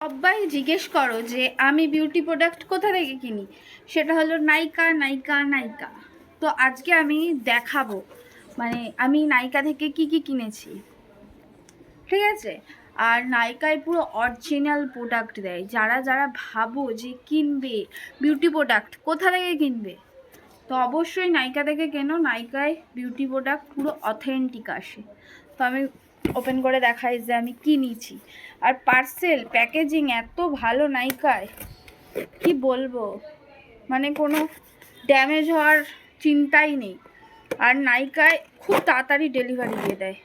সবাই জিজ্ঞেস করো যে আমি বিউটি প্রোডাক্ট কোথা থেকে কিনি? সেটা হলো নাইকা নাইকা নাইকা তো আজকে আমি দেখাবো মানে আমি নাইকা থেকে কি কি কিনেছি। ঠিক আছে? আর নাইকায় পুরো অরিজিনাল প্রোডাক্ট দেয়। যারা যারা ভাবো যে কিনবে বিউটি প্রোডাক্ট কোথা থেকে কিনবে? তো অবশ্যই নাইকা থেকে কেনো। নাইকায় বিউটি প্রোডাক্ট পুরো অথেন্টিক আসে। তো আমি ওপেন করে দেখাই যে আমি কি নিয়েছি। আর পার্সেল প্যাকেজিং এত ভালো নাইকায় কি বলব? মানে কোনো ড্যামেজ হওয়ার চিন্তাই নেই। আর নাইকায় খুব তাড়াতাড়ি ডেলিভারি দিয়ে দেয়।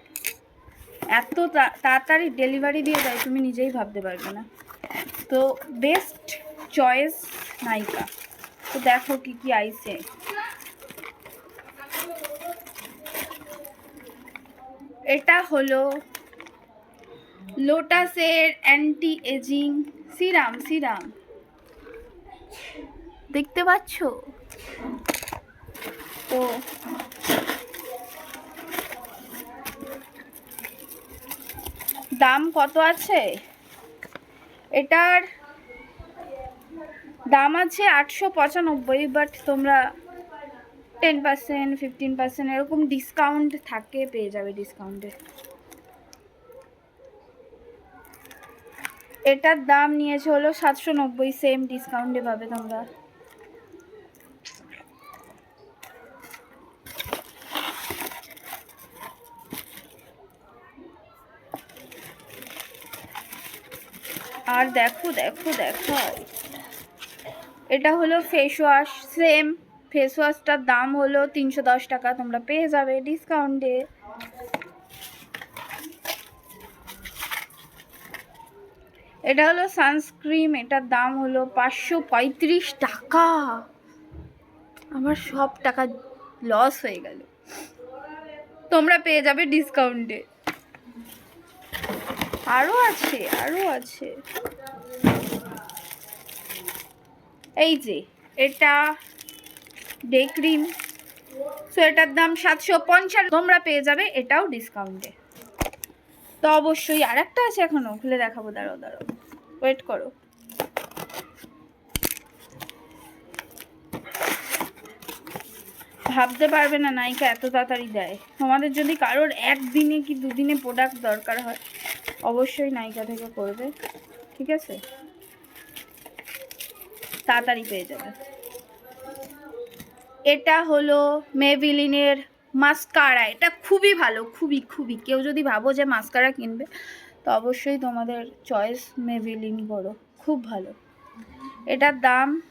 এত তাড়াতাড়ি ডেলিভারি দিয়ে দেয়, তুমি নিজেই ভাবতে পারবে না। তো বেস্ট চয়েস নাইকা তো দেখো কি কি আইছে। এটা হলো লোটাসের অ্যান্টি এজিং সিরাম সিরাম। দেখতে পাচ্ছ? তো দাম কত আছে? এটার দাম আছে আটশো পঁচানব্বই বাট তোমরা টেন পার্সেন্ট ফিফটিন পার্সেন্ট এরকম ডিসকাউন্ট থাকে, পেয়ে যাবে ডিসকাউন্টে এটার দাম নিয়েছে হলো সাতশো নব্বই সেম ডিসকাউন্টে পাবে তোমরা। আর দেখো দেখো দেখো। এটা হলো ফেস ওয়াশ সেম ফেস ওয়াশটার দাম হলো তিনশো দশ টাকা, তোমরা পেয়ে যাবে ডিসকাউন্টে এটা হলো সানস্ক্রিম এটার দাম হলো পাঁচশো পঁয়ত্রিশ টাকা। আমার সব টাকা লস হয়ে গেল। তোমরা পেয়ে যাবে ডিসকাউন্টে আরও আছে আরও আছে। এই যে, এটা ডে ক্রিম সো এটার দাম সাতশো পঞ্চান্ন তোমরা পেয়ে যাবে এটাও ডিসকাউন্টে তো অবশ্যই আর একটা আছে এখনও, খুলে দেখাবো, দাঁড়াও দাঁড়াও। ওয়েট করো। ভাবতে পারবে না নায়িকা এত তাড়াতাড়ি দেয়। তোমাদের যদি কারোর একদিনে কি দুদিনে প্রোডাক্ট দরকার হয়, অবশ্যই নায়িকা থেকে করবে। ঠিক আছে? তাড়াতাড়ি পেয়ে যাবে। এটা হলো মেভিলিনের মাস্কারা এটা খুবই ভালো, খুবই খুবই। কেউ যদি ভাবো যে মাস্কারা কিনবে, তো অবশ্যই তোমাদের চয়েস মেভিলিন করো। খুব ভালো। এটার দাম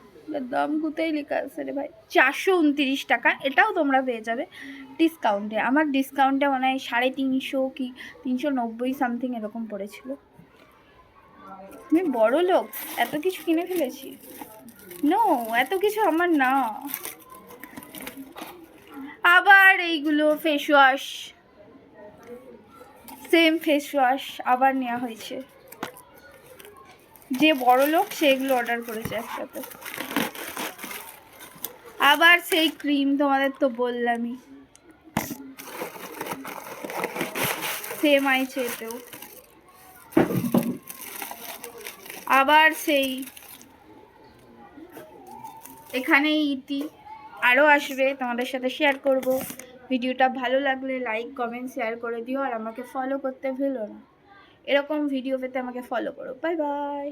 দাম কোথায় লেখা আছে রে ভাই? চারশো উনতিরিশ টাকা। এটাও তোমরা পেয়ে যাবে ডিসকাউন্টে আমার ডিসকাউন্টে মনে হয় সাড়ে তিনশো কি তিনশো নব্বই সামথিং এরকম পড়েছিল। আমি বড় লোক এত কিছু কিনে ফেলেছি? নো এত কিছু আমার না। আবার এইগুলো face wash same face wash আবার নেওয়া হয়েছে। যে বড় লোক সেগুলো অর্ডার করেছে একসাথে। আবার সেই ক্রিম তোমাদের তো বললামই। সেম আইছে এতেও আবার সেই এখানেই ইতি। আরও আসবে, তোমাদের সাথে শেয়ার করব। ভিডিওটা ভালো লাগলে লাইক কমেন্ট শেয়ার করে দিও আর আমাকে ফলো করতে ভুলো না। এরকম ভিডিও পেতে আমাকে ফলো করো। Bye bye